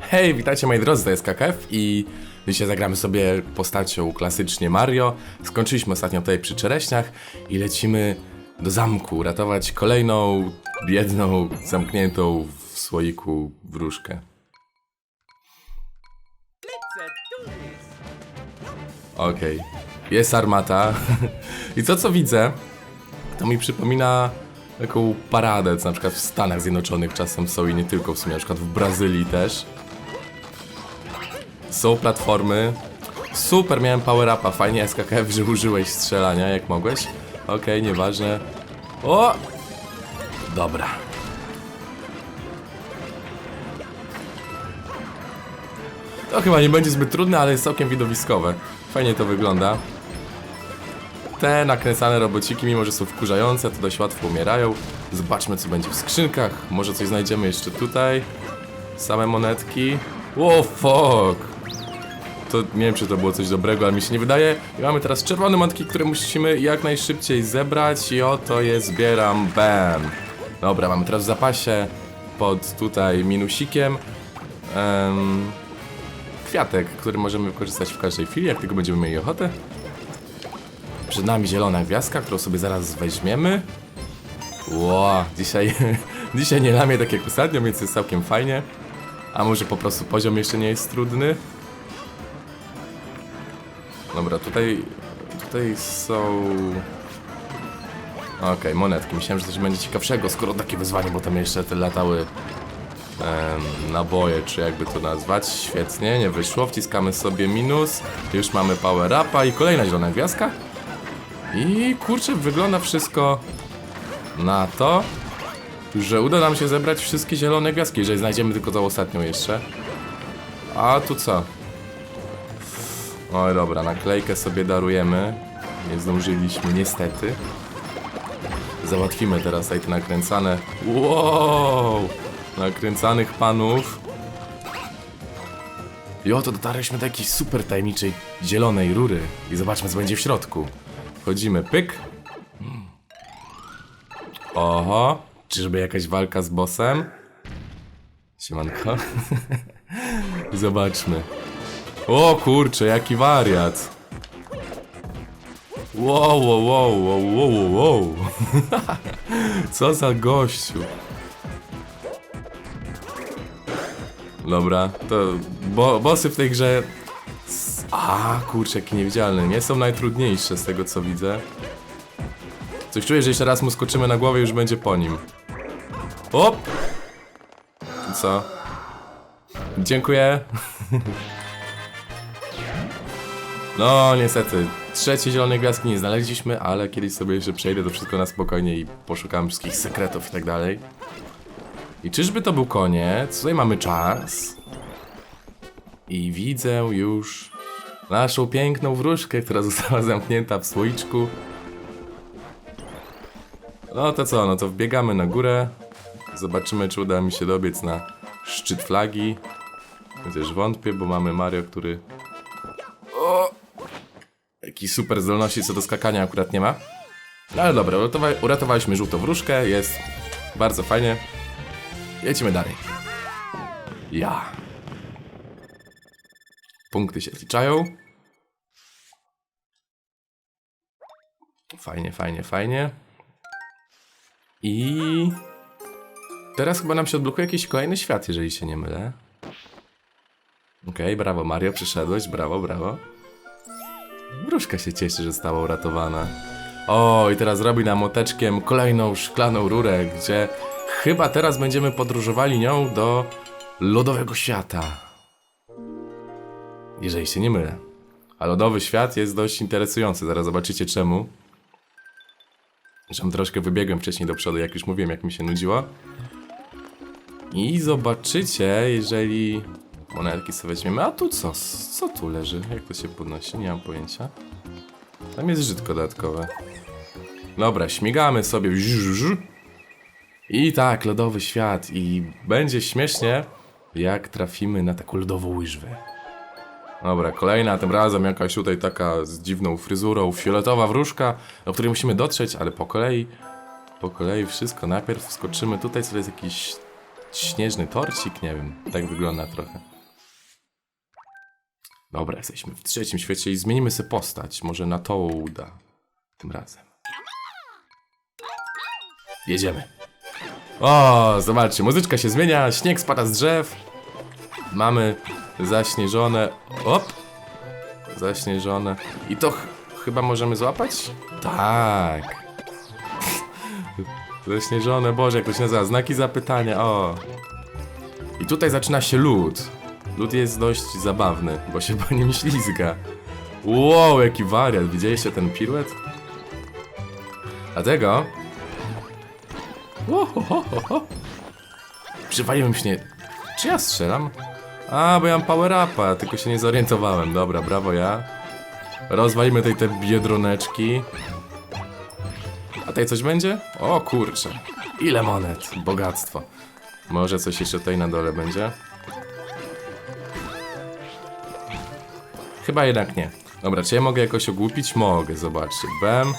Hej, witajcie moi drodzy, to jest KKF i dzisiaj zagramy sobie postacią klasycznie Mario. Skończyliśmy ostatnio tutaj przy czereśniach i lecimy do zamku ratować kolejną, biedną, zamkniętą w słoiku wróżkę. Okej, jest armata i to co widzę, to mi przypomina taką paradę, co na przykład w Stanach Zjednoczonych czasem są i nie tylko w sumie, na przykład w Brazylii też. Są platformy. Super, miałem power upa. Fajnie SKKF, że użyłeś strzelania jak mogłeś. Okej, nieważne. O! Dobra. To chyba nie będzie zbyt trudne, ale jest całkiem widowiskowe. Fajnie to wygląda. Te nakręcane robociki, mimo że są wkurzające, to dość łatwo umierają. Zobaczmy, co będzie w skrzynkach. Może coś znajdziemy jeszcze tutaj. Same monetki. Wow, fuck! To nie wiem, czy to było coś dobrego, ale mi się nie wydaje. I mamy teraz czerwone monetki, które musimy jak najszybciej zebrać i oto je zbieram. Bam! Dobra, mamy teraz w zapasie pod tutaj minusikiem em, kwiatek, który możemy wykorzystać w każdej chwili, jak tylko będziemy mieli ochotę. Przed nami zielona gwiazdka, którą sobie zaraz weźmiemy. Ło, dzisiaj, dzisiaj nie lamię tak jak ostatnio, więc jest całkiem fajnie. A może po prostu poziom jeszcze nie jest trudny? Dobra, tutaj, tutaj są... Okej, monetki. Myślałem, że coś będzie ciekawszego, skoro takie wyzwanie, bo tam jeszcze te latały em, naboje, czy jakby to nazwać. Świetnie, nie wyszło. Wciskamy sobie minus. Już mamy power upa i kolejna zielona gwiazdka. I kurczę, wygląda wszystko na to, że uda nam się zebrać wszystkie zielone gwiazdki, jeżeli znajdziemy tylko tą ostatnią jeszcze. A tu co? Oj dobra, naklejkę sobie darujemy. Nie zdążyliśmy, niestety. Załatwimy teraz tutaj te nakręcane. Wow! Nakręcanych panów. I oto dotarliśmy do jakiejś super tajemniczej zielonej rury. I zobaczmy, co będzie w środku. Wchodzimy, pyk. Oho, czyżby jakaś walka z bossem? Siemanko. Zobaczmy. O kurczę, jaki wariat. Wow, wow, wow, wow, wow, wow. Co za gościu. Dobra, to bo, bossy w tej grze... A, kurczę, jakie niewidzialne. Nie są najtrudniejsze z tego co widzę. Coś czuję, że jeszcze raz mu skoczymy na głowę już będzie po nim. Op! Co? Dziękuję. No, niestety. Trzeciej zielonej gwiazdki nie znaleźliśmy, ale kiedyś sobie jeszcze przejdę to wszystko na spokojnie i poszukam wszystkich sekretów i tak dalej. I czyżby to był koniec? Tutaj mamy czas. I widzę już naszą piękną wróżkę, która została zamknięta w słoiczku. No to co, no to wbiegamy na górę. Zobaczymy, czy uda mi się dobiec na szczyt flagi. Chociaż wątpię, bo mamy Mario, który Jakiej super zdolności co do skakania akurat nie ma. No ale dobra, uratowa uratowaliśmy żółtą wróżkę, jest bardzo fajnie. Jedźmy dalej. Ja. Punkty się zliczają. Fajnie, fajnie, fajnie. I... Teraz chyba nam się odblokuje jakiś kolejny świat, jeżeli się nie mylę. Okej, brawo Mario, przyszedłeś, brawo, brawo. Wróżka się cieszy, że została uratowana. O, i teraz robi nam moteczkiem kolejną szklaną rurę, gdzie chyba teraz będziemy podróżowali nią do lodowego świata. Jeżeli się nie mylę. A lodowy świat jest dość interesujący, zaraz zobaczycie czemu. Zresztą troszkę wybiegłem wcześniej do przodu, jak już mówiłem, jak mi się nudziło. I zobaczycie, jeżeli monetki sobie weźmiemy. A tu co? Co tu leży? Jak to się podnosi? Nie mam pojęcia. Tam jest żytko dodatkowe. Dobra, śmigamy sobie. I tak, lodowy świat. I będzie śmiesznie, jak trafimy na taką lodową łyżwę. Dobra, kolejna, tym razem jakaś tutaj taka z dziwną fryzurą, fioletowa wróżka, do której musimy dotrzeć, ale po kolei. Po kolei wszystko. Najpierw skoczymy tutaj, co to jest jakiś śnieżny torcik, nie wiem, tak wygląda trochę. Dobra, jesteśmy w trzecim świecie i zmienimy sobie postać. Może na to uda. Tym razem. Jedziemy. O, zobaczcie, muzyczka się zmienia, śnieg spada z drzew. Mamy zaśnieżone. Op! Zaśnieżone. I to ch chyba możemy złapać? Tak. Zaśnieżone, Boże, jak to się nazywa? Znaki zapytania, o. I tutaj zaczyna się lód. Lód jest dość zabawny, bo się po nim ślizga. Wow, jaki wariat, widzieliście ten piruet? Dlatego... Łohohoho. Przywaliłem się. Czy ja strzelam? A, bo ja mam power upa, tylko się nie zorientowałem. Dobra, brawo ja. Rozwalimy tutaj te biedroneczki. A tutaj coś będzie? O kurczę. Ile monet? Bogactwo. Może coś jeszcze tutaj na dole będzie? Chyba jednak nie. Dobra, czy ja mogę jakoś ogłupić? Mogę, zobaczcie. Bam.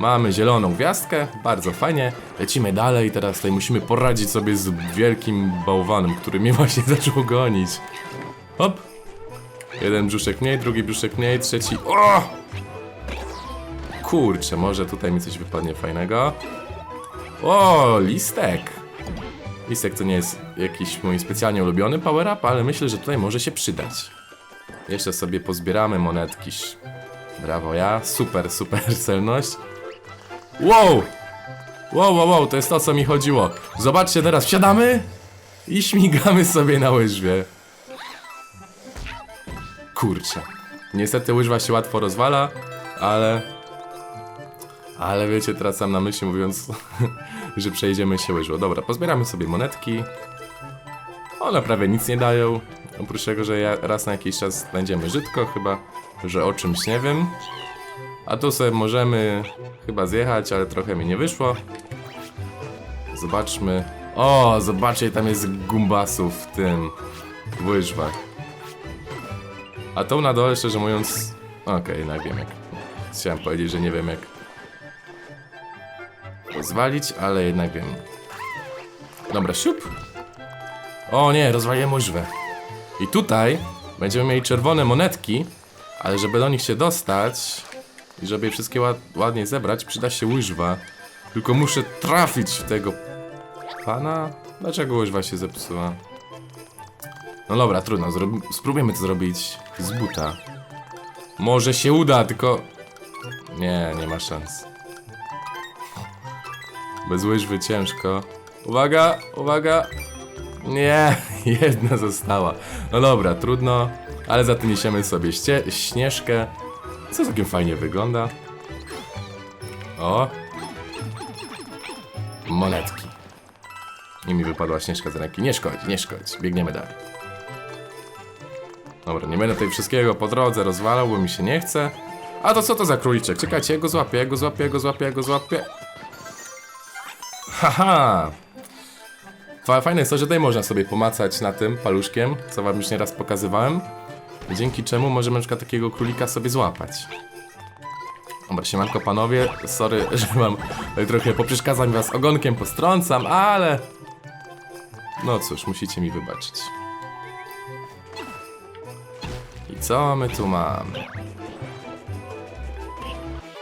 Mamy zieloną gwiazdkę, bardzo fajnie. Lecimy dalej, teraz tutaj musimy poradzić sobie z wielkim bałwanem, który mnie właśnie zaczął gonić. Hop. Jeden brzuszek mniej, drugi brzuszek mniej, trzeci... O! Kurczę, może tutaj mi coś wypadnie fajnego. O, listek. Listek to nie jest jakiś mój specjalnie ulubiony power up, ale myślę, że tutaj może się przydać. Jeszcze sobie pozbieramy monetki. Brawo ja, super, super celność. Wow! Wow, wow, wow, to jest to, co mi chodziło. Zobaczcie teraz, wsiadamy i śmigamy sobie na łyżwie. Kurczę. Niestety łyżwa się łatwo rozwala, ale... Ale wiecie, teraz sam na myśli mówiąc, że przejdziemy się łyżwą. Dobra, pozbieramy sobie monetki. One prawie nic nie dają. Oprócz tego, że ja raz na jakiś czas będziemy żydko, chyba, że o czymś nie wiem. A tu sobie możemy chyba zjechać, ale trochę mi nie wyszło. Zobaczmy. O, zobaczcie, tam jest gumbasów w tym w łyżwach. A tą na dole, szczerze mówiąc... Okej, jednak wiem jak. Chciałem powiedzieć, że nie wiem jak rozwalić, ale jednak wiem. Dobra, siup. O nie, rozwaliłem łyżwę. I tutaj będziemy mieli czerwone monetki, ale żeby do nich się dostać i żeby je wszystkie ład ładnie zebrać, przyda się łyżwa. Tylko muszę trafić w tego pana. Dlaczego łyżwa się zepsuła? No dobra, trudno. Spróbujemy to zrobić z buta. Może się uda, tylko... Nie, nie ma szans. Bez łyżwy ciężko. Uwaga, uwaga. Nie, jedna została. No dobra, trudno, ale za to niesiemy sobie śnieżkę. Co całkiem fajnie wygląda. O. Monetki. I mi wypadła śnieżka z ręki. Nie szkodzi, nie szkodzi. Biegniemy dalej. Dobra, nie będę tutaj wszystkiego po drodze rozwalał, bo mi się nie chce. A to co to za króliczek? Czekajcie, ja go złapię, ja go złapię, ja go złapię, ja go złapię. Haha! Fa- Fajne jest to, że tutaj można sobie pomacać na tym paluszkiem, co wam już nieraz pokazywałem. Dzięki czemu możemy na przykład takiego królika sobie złapać. Dobra, siemanko panowie, sorry, że mam trochę poprzeszkadzam was ogonkiem, postrącam, ale... No cóż, musicie mi wybaczyć. I co my tu mamy?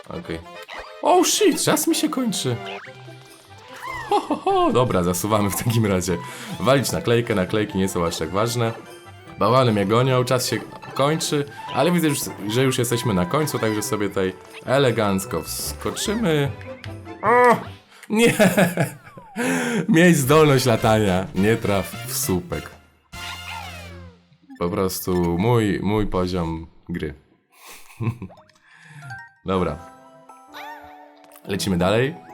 Okej. Oh shit, czas mi się kończy. Ho, ho, ho. Dobra, zasuwamy w takim razie. Walić naklejkę, naklejki nie są aż tak ważne. Bałany mnie gonią, czas się kończy, ale widzę, że już jesteśmy na końcu, także sobie tutaj elegancko wskoczymy. O! Nie! Mieć zdolność latania, nie traf w słupek. Po prostu mój, mój poziom gry. Dobra. Lecimy dalej.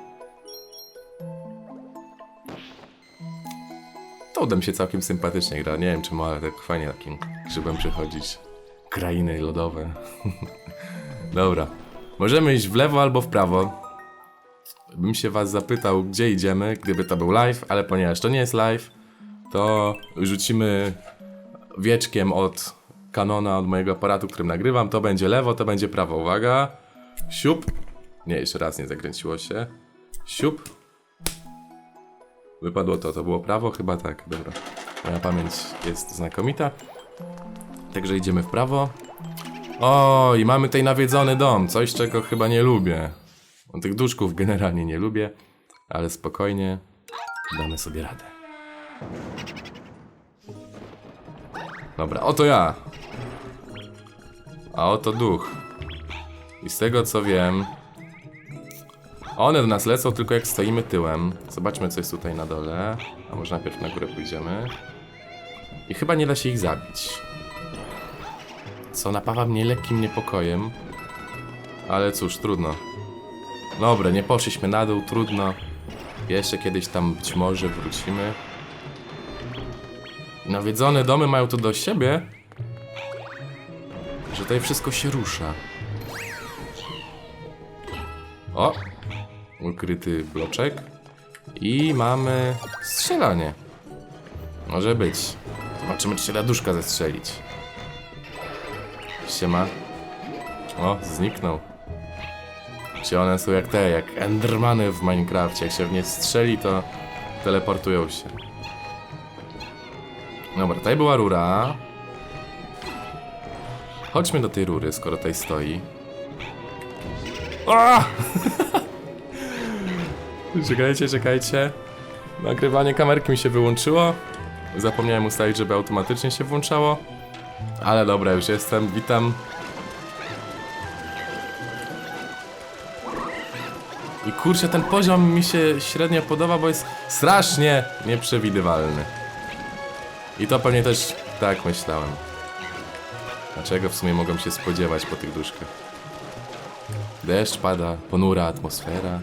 Toadem się całkiem sympatycznie gra. Nie wiem czemu, ale tak fajnie takim grzybem przechodzić. Krainy lodowe. Dobra. Możemy iść w lewo albo w prawo. Bym się was zapytał, gdzie idziemy, gdyby to był live, ale ponieważ to nie jest live, to rzucimy wieczkiem od kanona, od mojego aparatu, którym nagrywam. To będzie lewo, to będzie prawo. Uwaga. Siup. Nie, jeszcze raz nie zakręciło się. Siup. Wypadło to, to było prawo? Chyba tak, dobra. Moja pamięć jest znakomita. Także idziemy w prawo. O, i mamy tutaj nawiedzony dom, coś czego chyba nie lubię. Tych duszków generalnie nie lubię, ale spokojnie damy sobie radę. Dobra, oto ja. A oto duch. I z tego co wiem, one do nas lecą tylko jak stoimy tyłem. Zobaczmy co jest tutaj na dole. A może najpierw na górę pójdziemy. I chyba nie da się ich zabić. Co napawa mnie lekkim niepokojem. Ale cóż, trudno. Dobra, nie poszliśmy na dół, trudno. Jeszcze kiedyś tam być może wrócimy. Nawiedzone domy mają to do siebie, że tutaj wszystko się rusza. O! Ukryty bloczek. I mamy strzelanie. Może być. Zobaczymy, czy się da duszka zestrzelić. Siema. O, zniknął. Czy one są jak te, jak Endermany w Minecrafcie. Jak się w nie strzeli, to teleportują się. Dobra, tutaj była rura. Chodźmy do tej rury, skoro tutaj stoi. A! czekajcie, czekajcie. Nagrywanie kamerki mi się wyłączyło. Zapomniałem ustawić, żeby automatycznie się włączało. Ale dobra, już jestem, witam. I kurczę, ten poziom mi się średnio podoba, bo jest strasznie nieprzewidywalny. I to pewnie też tak myślałem. Dlaczego w sumie mogą się spodziewać po tych duszkach? Deszcz pada, ponura atmosfera.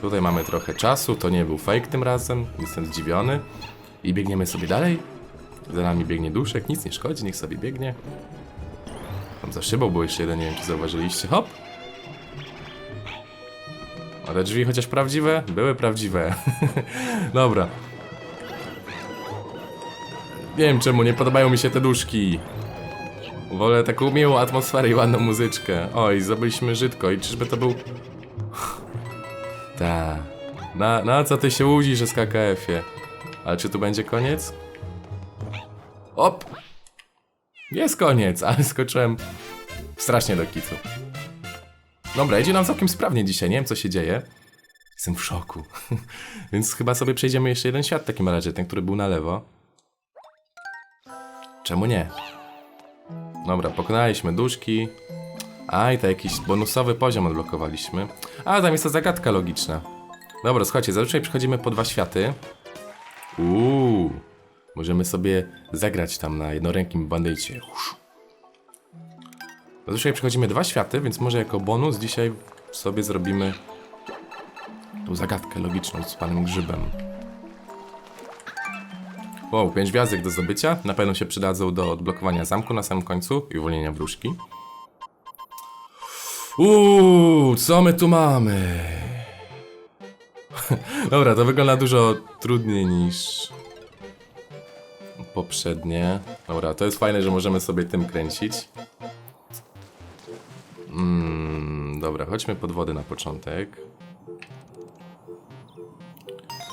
Tutaj mamy trochę czasu, to nie był fake tym razem, jestem zdziwiony. I biegniemy sobie dalej. Za nami biegnie duszek, nic nie szkodzi, niech sobie biegnie. Tam za szybą był jeszcze jeden, nie wiem czy zauważyliście, hop. Ale drzwi chociaż prawdziwe? Były prawdziwe. Dobra. Nie wiem czemu, nie podobają mi się te duszki. Wolę taką miłą atmosferę i ładną muzyczkę. Oj, zdobyliśmy żydko i czyżby to był... Ta. Na, na co ty się łudzisz, z KKF-ie? Ale czy tu będzie koniec? Op! Jest koniec, ale skoczyłem strasznie do kitu. Dobra, idzie nam całkiem sprawnie dzisiaj, nie wiem co się dzieje. Jestem w szoku. Więc chyba sobie przejdziemy jeszcze jeden świat w takim razie, ten, który był na lewo. Czemu nie? Dobra, pokonaliśmy duszki. A, i to jakiś bonusowy poziom odblokowaliśmy. A, tam jest zagadka logiczna. Dobra, słuchajcie, zazwyczaj przechodzimy po dwa światy. Uuu, możemy sobie zagrać tam na jednorękim bandycie. Zazwyczaj przechodzimy dwa światy, więc może jako bonus dzisiaj sobie zrobimy tą zagadkę logiczną z panem Grzybem. Wow, pięć gwiazdek do zdobycia. Na pewno się przydadzą do odblokowania zamku na samym końcu i uwolnienia wróżki. Uuu, co my tu mamy? Dobra, to wygląda dużo trudniej niż poprzednie. Dobra, to jest fajne, że możemy sobie tym kręcić. Mm, dobra, chodźmy pod wodę na początek.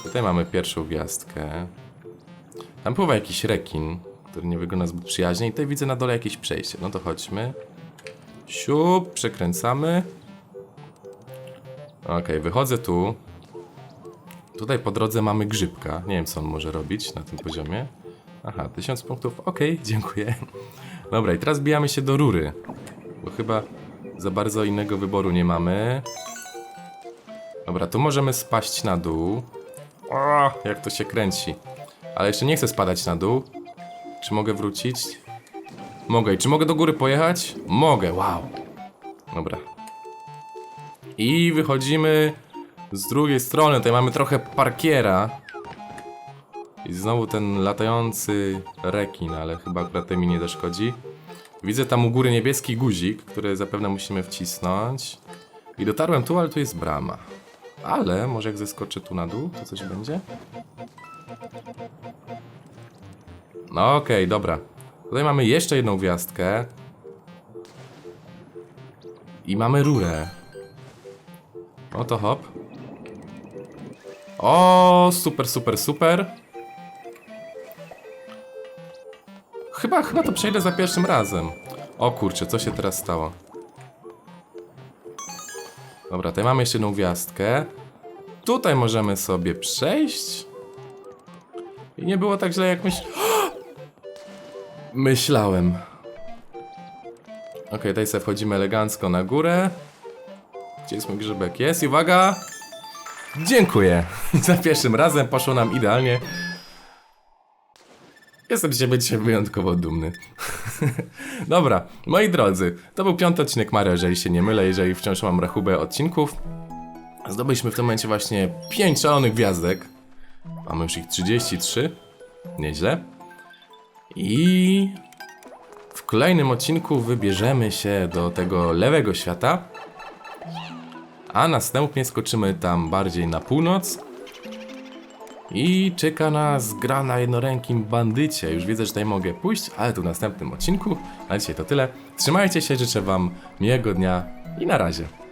Tutaj mamy pierwszą gwiazdkę. Tam pływa jakiś rekin, który nie wygląda zbyt przyjaźnie i tutaj widzę na dole jakieś przejście. No to chodźmy. Siup, przekręcamy. Okej, wychodzę tu. Tutaj po drodze mamy grzybka. Nie wiem, co on może robić na tym poziomie. Aha, 1000 punktów. Okej, dziękuję. Dobra, i teraz bijamy się do rury. Bo chyba za bardzo innego wyboru nie mamy. Dobra, tu możemy spaść na dół. O, jak to się kręci. Ale jeszcze nie chcę spadać na dół. Czy mogę wrócić? Mogę. I czy mogę do góry pojechać? Mogę, wow. Dobra. I wychodzimy z drugiej strony. Tutaj mamy trochę parkiera. I znowu ten latający rekin, ale chyba akurat mi nie zaszkodzi. Widzę tam u góry niebieski guzik, który zapewne musimy wcisnąć. I dotarłem tu, ale tu jest brama. Ale może jak zeskoczę tu na dół, to coś będzie? No okej, dobra. Tutaj mamy jeszcze jedną gwiazdkę. I mamy rurę. Oto hop. O, super, super, super. Chyba, chyba to przejdę za pierwszym razem. O kurczę, co się teraz stało? Dobra, tutaj mamy jeszcze jedną gwiazdkę. Tutaj możemy sobie przejść. I nie było tak źle jak myśl... Myślałem. Ok, tutaj sobie wchodzimy elegancko na górę. Gdzie jest mój grzybek? Jest i uwaga! Dziękuję. Za pierwszym razem poszło nam idealnie. Jestem z siebie dzisiaj wyjątkowo dumny. Dobra, moi drodzy, to był piąty odcinek Mario, jeżeli się nie mylę, jeżeli wciąż mam rachubę odcinków. Zdobyliśmy w tym momencie właśnie 5 szalonych gwiazdek. Mamy już ich 33. Nieźle. I w kolejnym odcinku wybierzemy się do tego lewego świata. A następnie skoczymy tam bardziej na północ. I czeka nas gra na jednorękim bandycie. Już widzę, że tutaj mogę pójść, ale tu w następnym odcinku. A dzisiaj to tyle. Trzymajcie się, życzę Wam miłego dnia i na razie.